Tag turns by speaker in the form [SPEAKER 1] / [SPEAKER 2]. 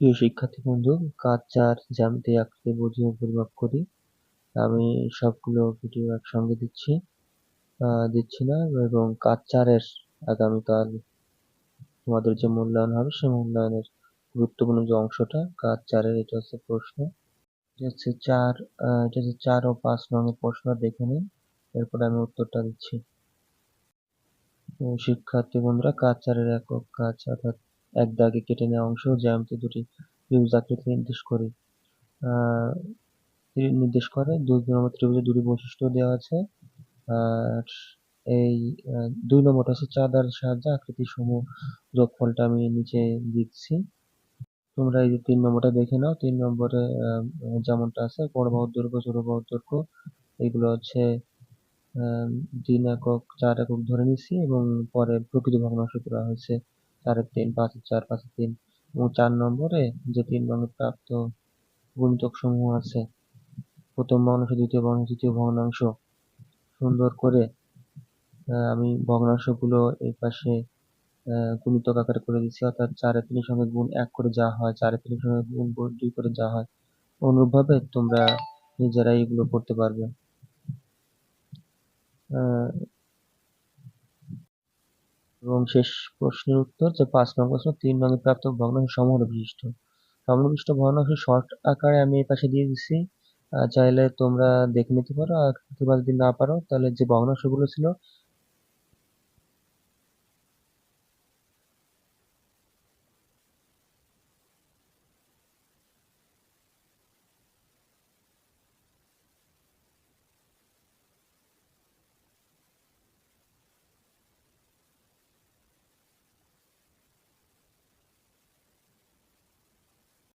[SPEAKER 1] প্রিয় শিক্ষার্থী বন্ধু, কাজ, চার, জ্যামিতি, আকৃতি বুঝিয়ে পরিমাপ করি। আমি সবগুলো ভিডিও একসঙ্গে দিচ্ছি দিচ্ছি না, এবং কাজ, চারের আগামীকাল তোমাদের যে মূল্যায়ন হবে, সেই মূল্যায়নের গুরুত্বপূর্ণ যে অংশটা, কাজ, চারের, এটা হচ্ছে প্রশ্ন। এটা হচ্ছে চার এটা হচ্ছে চার ও পাঁচ নঙের প্রশ্ন দেখে নিন। এরপরে আমি উত্তরটা দিচ্ছি। শিক্ষার্থী বন্ধুরা, কাজ, চারের একক কাজ, অর্থাৎ এক দাগে কেটে নেওয়া অংশ জ্যামিতি দুটি ত্রিভুজ আকৃতি নির্দেশ করে। নির্দেশ করে। দুই নম্বর ত্রিভুজে দুটি বৈশিষ্ট্য দেওয়া আছে। আর এই দুই নম্বরটা হচ্ছে চাঁদার সাহায্যে আকৃতি সমূহ যোগফলটা আমি নিচে দিচ্ছি। তোমরা এই যে তিন নম্বরটা দেখে নাও। তিন নম্বরে যেমনটা আছে, বড় বাহুর দৈর্ঘ্য, ছোট বাহুর দৈর্ঘ্য, এগুলো হচ্ছে তিন একক, চার একক ধরে নিচ্ছি এবং পরে প্রকৃত ভগ্নাংশ করা হয়েছে। চারের তিন, পাঁচ চার, পাঁচ তিন এবং চার নম্বরে যে তিন ভাঙে প্রাপ্ত গুণিতক সমূহ আছে, প্রথম ভগ্নাংশ দ্বিতীয় ভগ্নাংশ তৃতীয় ভগ্নাংশ। সুন্দর করে আমি ভগ্নাংশগুলো এই পাশে গুণিতক আকারে করে দিচ্ছি, অর্থাৎ চারের তিনের সঙ্গে গুণ এক করে যা হয় চারের তিনের সঙ্গে গুণ দুই করে যা হয়, অনুরূপভাবে তোমরা নিজেরাই এগুলো করতে পারবে। এবং শেষ প্রশ্নের উত্তর যে পাঁচ নম্বর প্রশ্ন তিন রঙে প্রাপ্ত ভগ্নাংশ সমূহ বিশিষ্ট। সমহর বিশিষ্ট ভগ্নাংশ শর্ট আকারে আমি এই পাশে দিয়ে দিচ্ছি চাইলে তোমরা দেখে নিতে পারো, আর যদি না পারো, তাহলে যে ভগ্নাংশগুলো ছিল